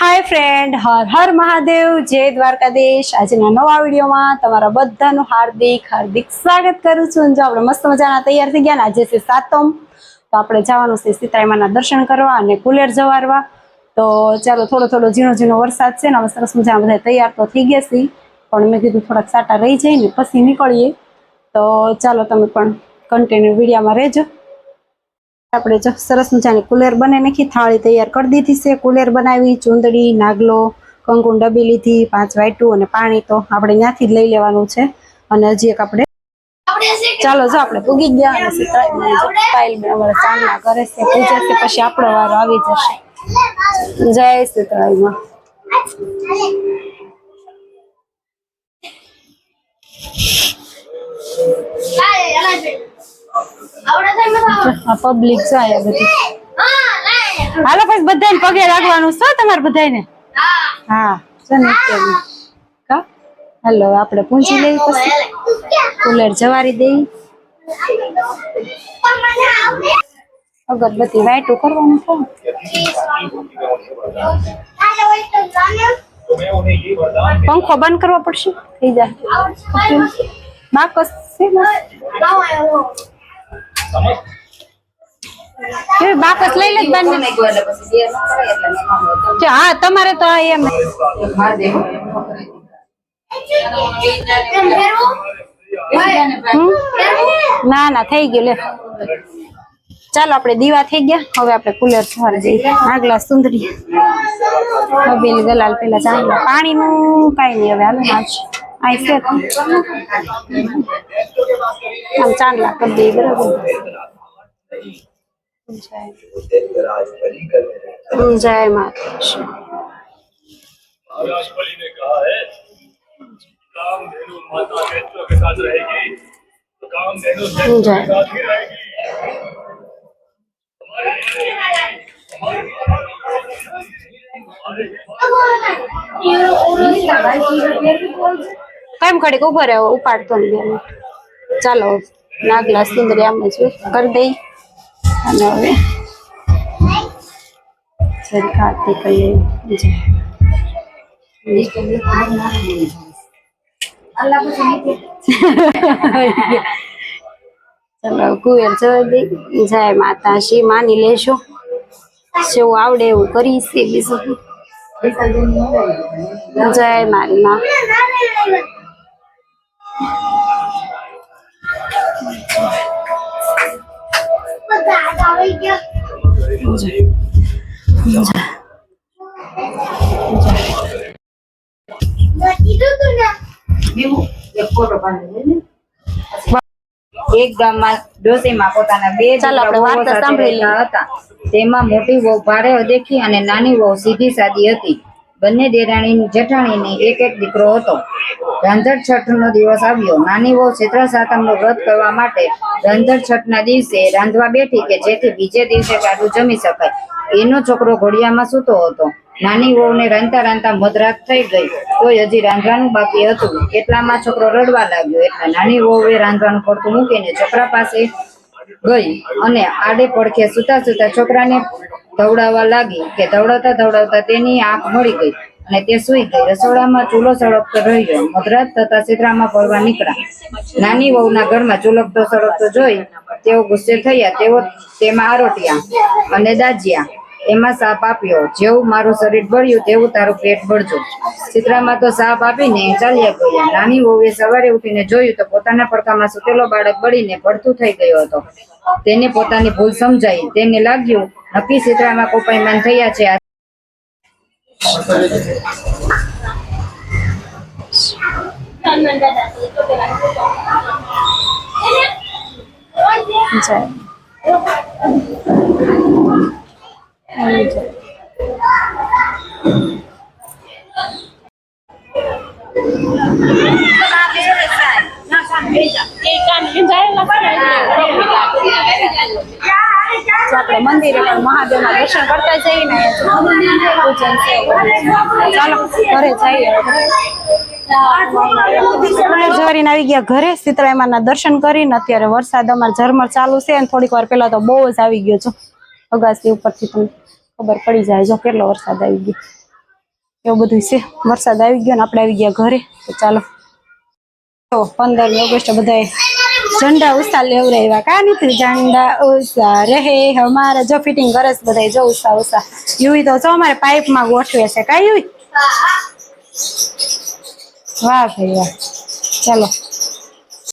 હાય friend Har Har Mahadev. જય દ્વારકાધીશ. આજના નવા વિડીયોમાં તમારા બધાનું હાર્દિક હાર્દિક સ્વાગત કરું છું. જો આપણે મસ્ત મજાના તૈયાર થઈ ગયા આજે છે સાતમ. તો આપણે જવાનું છે સીતારામાના દર્શન કરવા અને કુલેર જવારવા. તો ચાલો, થોડો થોડો ઝીણો ઝીણો વરસાદ છે ને અમે સરસ મજાના બધા તૈયાર તો થઈ ગયા છીએ. પણ મેં કીધું થોડાક સાટા રહી જઈને પછી નીકળીએ. તો ચાલો, તમે પણ કન્ટિન્યુ વિડીયામાં રહેજો. આપણે સરસ મજાની કુલેર બને નાખી, થાળી તૈયાર કરી દીધી છે. કુલેર બનાવી, ચૂંદડી, નાગલો કંકુ ડબી લીધી, પાંચ વાટું અને પાણી તો આપણે ત્યાંથી જ લઈ લેવાનું છે. અને હજી એક આપણે ચાલો જો આપણે પૂગી ગયા અને ચાંદલા કરે છે. પછી આપણો વારો આવી જશે. જય સીતારામમાં આ પબ્લિક જાય આ બધી. હાલો પછી બધાને પગે લાગવાનું છે તમારે બધાને હા, છે ને. કા? હાલો, આપણે પૂંછી લઈ પછી કુલર જવારી દઈ. અગરબત્તી વાઈટું કરવાનું છે. પંખો બંધ કરવો પડશે, થઈ જાય. બાકસ છે બાકસ લઈ લે બંને. હા તમારે તો એમ. ના ના થઈ ગયું લે. ચાલો આપણે દીવા થઈ ગયા. હવે આપણે કુલર સવાર જઈએ આગલા સુંદરી. ગલાલ પેલા ચાંદલા પાણીનું કાંઈ નહીં હવે હાલો આમ ચાંદલા કરી દઈએ બરાબર જય માતા बलि ने કઈમ ઘડીક ઊભો રહ્યો ઉપાડતો ને બેન ચાલો, નાગલા સુંદરી આમ જ કરી દઈ. અને હવે સરકારથી કહીએ ચલો, કુવેર જવા દઈ જય માતાશ્રી માની લેશો શું આવડે એવું કરીશ બીજું. જય મારી માં. એક ગામમાં ડોસીમાં પોતાના બે ચાલો આપણે વાર્તા હતા. તેમાં મોટી વહુ ભારે અદેખી અને નાની વહુ સીધી સાદી હતી. બંને દેરાણી જેઠાણીને એક એક દીકરો હતો. રાંધણ છઠ નો દિવસ આવ્યો. નાની વહુ ચિત્રા સાતમનું વ્રત કરવા માટે રાંધણ છઠ ના દિવસે રાંધવા બેઠી કે જેથી બીજે દિવસે ટાઢું જમી શકાય. એનો છોકરો ઘોડિયામાં સૂતો હતો. નાની વહુને રાંધતા રાંધતા મધરાત થઈ ગઈ. તોય હજી રાંધવાનું બાકી હતું. એટલામાં છોકરો રડવા લાગ્યો. એટલે નાની વહુએ રાંધવાનું પડતું મૂકીને છોકરા પાસે ગઈ અને આડે પડખે સુતા સુતા છોકરાને ધવડાવવા લાગી કે ધવડાવતા ધવડાવતા તેની આંખ મળી ગઈ અને તે સુઈ ગઈ. રસોડામાં ચૂલો સળગતો રહ્યો. મધરાત થતા સીતરામાં ભરવા નીકળ્યા. નાની વહુના ઘરમાં ચૂલકતો સળગતો જોઈ તેઓ ગુસ્સે થયા. તેઓ તેમાં આરોટ્યા અને દાજ્યા. એમાં સાપ આપ્યો. જેવું મારું શરીર બળ્યું, તેવું તારું પેટ બળજો. ચિત્રામાં તો સાપ આપીને ચાલ્યા ગયા. નાની વહુએ સવારે ઉઠીને જોયું તો પોતાના પડકામાં સૂતેલો બાળક બળીને પડતું થઈ ગયો હતો. તેને પોતાની ભૂલ સમજાઈ. તેને લાગ્યું નક્કી ચિત્રામાં કોપાયમાન થયા છે? જય આપણે મંદિરે પણ મહાદેવના દર્શન કરતા જઈએ પૂજન છે. ચાલો, ઘરે જઈએ. આવી ગયા ઘરે સીતરામાના દર્શન કરીને અત્યારે વરસાદ અમારે ઝરમર ચાલુ છે અને થોડીક વાર પહેલા તો બહુ જ આવી ગયો છો અગાસી ઉપરથી તમને ખબર પડી જાય જો કેટલો વરસાદ આવી ગયો. એવું બધું છે. વરસાદ આવી ગયો ને આપણે આવી ગયા ઘરે. તો ચાલો. તો પંદરમી ઓગસ્ટ બધાએ ઝંડા ઉષા લેવરાવ્યા કા નથી ઝંડા ઉષા રહે અમારા જો ફિટિંગ કરે છે બધાએ જો ઉષા ઉષા યુવી તો જો અમારે પાઇપમાં ગોઠવે છે કા યુવી વાહ ભાઈ વાહ ચાલો